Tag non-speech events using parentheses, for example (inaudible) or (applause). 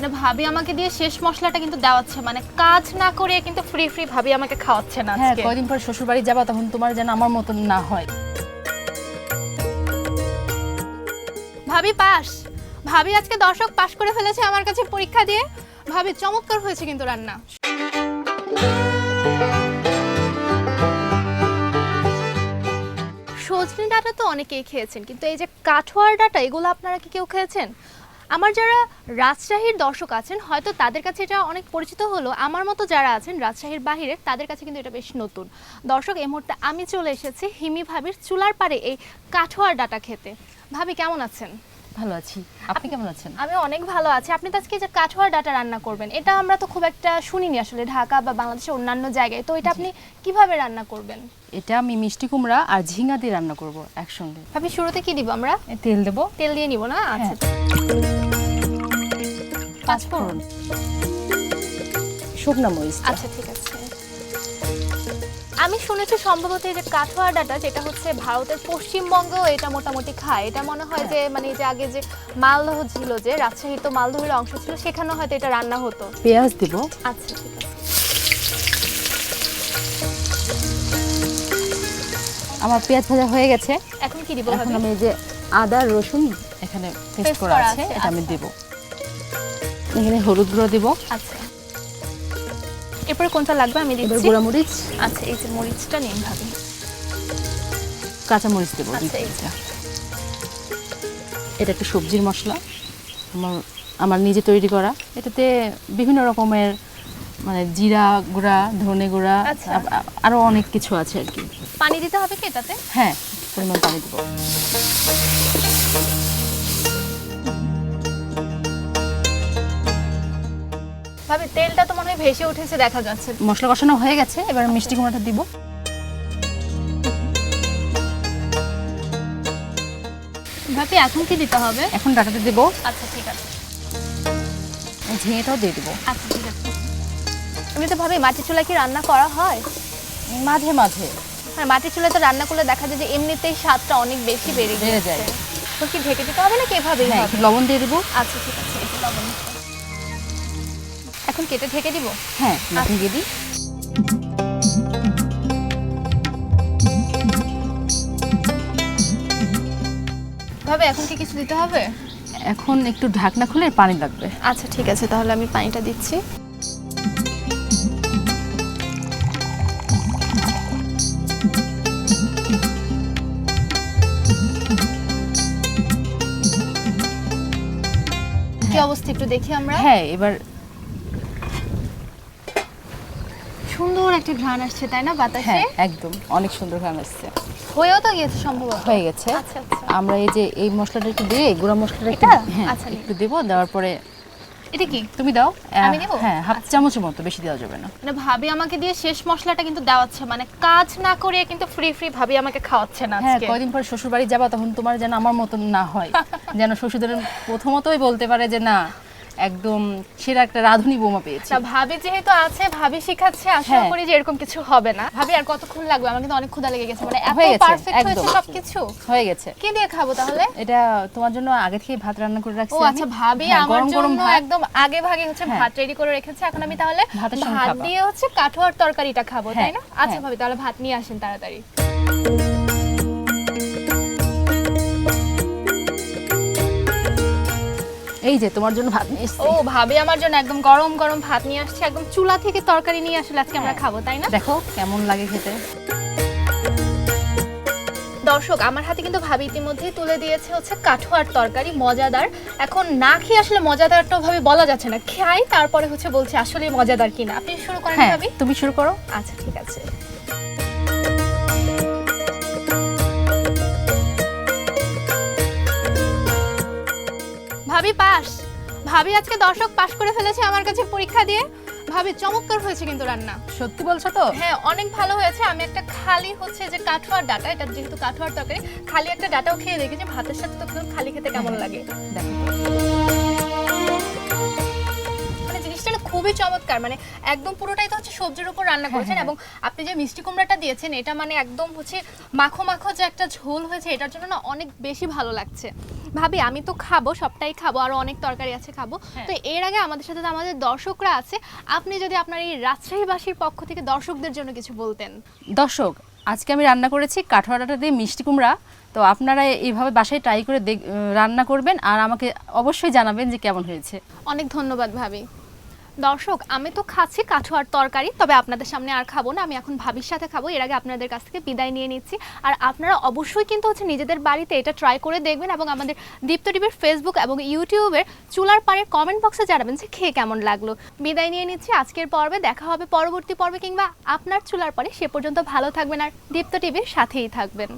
মানে ভাবি আমাকে দিয়ে শেষ মশলাটা কিন্তু দেওয়াচ্ছে মানে কাজ না করে কিন্তু ফ্রি ফ্রি ভাবি আমাকে খাওয়াচ্ছে না হ্যাঁ আজকে। কয়দিন পর শ্বশুর বাড়ি যাবা তখন তোমার যেন আমার মতন না হয়। ভাবি পাস। ভাবি আজকে দর্শক পাশ করে ফেলেছে আমার কাছে পরীক্ষা দিয়ে। ভাবি চমৎকার হয়েছে কিন্তু রান্না। সজনে ডাটা তো অনেকেই খেয়েছেন কিন্তু এই যে কাঠোয়ার ডাটা এগুলো আপনারা কি কেউ খেয়েছেন? আমার যারা রাজশাহীর দর্শক আছেন, হয়তো তাদের কাছে এটা অনেক পরিচিত হলো। আমার মতো যারা আছেন রাজশাহীর বাহিরে তাদের কাছে কিন্তু এটা বেশ নতুন। দর্শক, এই মুহূর্তে আমি চলে এসেছি হিমি ভাবির চুলার পারে এই কাঠোয়ার ডাটা খেতে। ভাবি, কেমন আছেন? ভালো আছি। আপনি কেমন আছেন? আমি অনেক ভালো আছি। আপনি তো আজকে যে কাঠোয়ার ডাটা রান্না করবেন এটা আমরা তো খুব একটা শুনিনি আসলে ঢাকা বা বাংলাদেশের অন্যান্য জায়গায়। তো এটা আপনি কীভাবে রান্না করবেন? এটা আমি মিষ্টি কুমড়া আর ঝিঙ্গা দিয়ে রান্না করব একসঙ্গে। ভাবি শুরুতে কি দিব আমরা? তেল দেবো। তেল দিয়ে নিব না? আচ্ছা। পাঁচফোড়ন। শুকনা মরিচ। আচ্ছা ঠিক আছে। আমি শুনেছি সম্ভবত এই যে কাঠোয়া ডাটা যেটা হচ্ছে ভারতের পশ্চিমবঙ্গেও এটা মোটামুটি খায়। এটা মনে হয় যে মানে যে আগে যে মালদহ ছিল যে রাজশাহী তো মালদহের অংশ ছিল সেখানেও হয়তো এটা রান্না হতো। পেঁয়াজ দেব। আচ্ছা ঠিক আছে। আমার পেঁয়াজ ভাজা হয়ে গেছে। এখন কি দিব এখন আমি যে আদা রসুন এখানে পেস্ট করা আছে, এটা আমি আচ্ছা। দেব। এখানে হলুদ গুঁড়ো দেব। আচ্ছা। এরপরে কোনটা লাগবে আমি এবার দিচ্ছি? গুঁড়া মরিচ আচ্ছা এই যে মরিচটা নিন ভাবি। কাঁচা মরিচ দেবো আচ্ছা, এটা একটা সবজির মশলা। আমার আমার নিজে তৈরি করা। এটাতে বিভিন্ন রকমের মানে জিরা গুঁড়া ধনে গুঁড়া আচ্ছা। আব- আ- আরও অনেক কিছু আছে আর কি। পানি দিতে হবে কি এটাতে? হ্যাঁ পরিমাণ পানি দেবো। ভাবি তেলটা তো মনে হয় ভেসে উঠেছে দেখা যাচ্ছে। মশলা কষানো হয়ে গেছে এবার মিষ্টি কুমড়াটা দিব। ভাবি এখন কি দিতে হবে? এখন ডাটাতে দেব। আচ্ছা ঠিক আছে। ঝিঙেটাও দিয়ে দেবো। আচ্ছা ঠিক আছে। এমনিতে ভাবি মাটির চুলায় কি রান্না করা হয়? মাঝে মাঝে। আর মাটির চুলায় তো রান্না করলে দেখা যায় যে এমনিতেই স্বাদটা অনেক বেশি বেড়ে যায়। তো কি ঢেকে দিতে হবে নাকি এভাবেই হ্যাঁ লবণ দিয়ে দেবো। আচ্ছা ঠিক আছে লবণ। এখন কেটে ঢেকে দিব? হ্যাঁ ঢেকে দিই। ভাবে এখন কি কিছু দিতে হবে? এখন একটু ঢাকনা খুলে পানি লাগবে। আচ্ছা ঠিক আছে তাহলে আমি পানিটা দিচ্ছি। কি অবস্থা একটু দেখি আমরা। হ্যাঁ এবার সুন্দর একটা ঘ্রাণ আসছে তাই না বাতাসে? হ্যাঁ একদম। অনেক সুন্দর গান আসছে। হয়েও তো গিয়েছে সম্ভবত। হয়ে গেছে। আচ্ছা আচ্ছা। আমরা এই যে এই মশলাটা একটু দিয়ে গুঁড়া মশলাটা একটু হ্যাঁ আচ্ছা, একটু দেবো দেওয়ার পরে এটা কি? তুমি দাও। আমি দেবো? হ্যাঁ হাফ। চামচের মতো বেশি দেওয়া যাবে না। মানে ভাবি আমাকে দিয়ে শেষ মশলাটা কিন্তু দেওয়াচ্ছে মানে কাজ না করে কিন্তু ফ্রি ফ্রি ভাবি আমাকে খাওয়াচ্ছে না হ্যাঁ কয়দিন পর শ্বশুর বাড়ি যাবা তখন তোমার যেন আমার মতন না হয়। (laughs) যেন শ্বশুরদের প্রথমতই বলতে পারে যে না একদম সেরা একটা রাঁধুনি বৌমা পেয়েছি। ভাবি যেহেতু আছে ভাবি শিখাচ্ছে আশা হ্যাঁ। করি যে এরকম কিছু হবে না। ভাবি আর কতক্ষণ লাগবে? আমার কিন্তু অনেক ক্ষুধা লেগে গেছে। মানে এত পারফেক্ট হয়েছে। সবকিছু। হয়ে গেছে। কি দিয়ে খাব তাহলে? এটা তোমার জন্য আগে থেকে ভাত রান্না করে রাখছি ও আচ্ছা ভাবি হ্যাঁ, আমার জন্য একদম আগে ভাগে হচ্ছে হ্যাঁ। ভাত রেডি করে রেখেছে। এখন আমি তাহলে ভাত। দিয়ে হচ্ছে কাঠোয়ার তরকারিটা খাব তাই না? আচ্ছা। ভাবি তাহলে ভাত নিয়ে আসেন তাড়াতাড়ি। এই যে তোমার জন্য ভাত নিয়ে এসেছি। ও ভাবি আমার জন্য একদম গরম গরম ভাত নিয়ে আসছে। একদম চুলা থেকে তরকারি নিয়ে আসলে আজকে আমরা হ্যাঁ। খাব তাই না? দেখো কেমন লাগে খেতে। দর্শক আমার হাতে কিন্তু ভাবি ইতিমধ্যেই তুলে দিয়েছে হচ্ছে কাঠোয়ার তরকারি মজাদার। এখন না খেয়ে আসলে মজাদারটা ভাবে বলা যাচ্ছে না। খাই তারপরে হচ্ছে বলছে আসলে মজাদার কিনা। আপনি শুরু করেন হ্যাঁ ভাবি? তুমি শুরু করো। আচ্ছা ঠিক আছে। ভাবি পাস। ভাবি আজকে দর্শক পাশ করে ফেলেছে আমার কাছে পরীক্ষা দিয়ে। ভাবি চমৎকার হয়েছে কিন্তু রান্না। সত্যি বলছো তো? হ্যাঁ অনেক ভালো হয়েছে। আমি একটা খালি হচ্ছে যে কাঠুয়ার ডাটা এটা যেহেতু কাঠুয়ার তরকারি খালি একটা ডাটাও খেয়ে দেখেছি। ভাতের সাথে তো খালি খেতে কেমন লাগে। মানে জিনিসটা খুবই চমৎকার। মানে একদম পুরোটাই তো হচ্ছে সবজির উপর রান্না হ্যাঁ, করেছেন হ্যাঁ। এবং আপনি যে মিষ্টি কুমড়াটা দিয়েছেন এটা মানে একদম হচ্ছে মাখো মাখো যে একটা ঝোল হয়েছে এটার জন্য না অনেক বেশি ভালো লাগছে। ভাবি আমি তো খাব সবটাই খাব আরও অনেক তরকারি আছে খাব। হ্যাঁ। তো এর আগে আমাদের সাথে আমাদের দর্শকরা আছে আপনি যদি আপনার এই রাজশাহীবাসীর পক্ষ থেকে দর্শকদের জন্য কিছু বলতেন। দর্শক আজকে আমি রান্না করেছি কাঠোয়াটা দিয়ে মিষ্টি কুমড়া। তো আপনারা এইভাবে বাসায় ট্রাই করে দেখ- রান্না করবেন আর আমাকে অবশ্যই জানাবেন যে কেমন হয়েছে। অনেক ধন্যবাদ ভাবি। দর্শক, আমি তো খাচ্ছি কাঠুয়ার তরকারি, তবে আপনাদের সামনে আর খাব না, আমি এখন ভাবির সাথে খাব, এর আগে আপনাদের কাছ থেকে বিদায় নিয়ে নিচ্ছি। আর আপনারা অবশ্যই কিন্তু হচ্ছে নিজেদের বাড়িতে এটা ট্রাই করে দেখবেন এবং আমাদের দীপ্ত টিভির ফেসবুক এবং ইউটিউবের চুলার পাড়ের কমেন্ট বক্সে জানাবেন যে খেয়ে কেমন লাগল। বিদায় নিয়ে নিচ্ছি আজকের পর্বে, দেখা হবে পরবর্তী পর্বে, কিংবা আপনার চুলার পরে সে পর্যন্ত ভালো থাকবেন আর দীপ্ত টিভির সাথেই থাকবেন।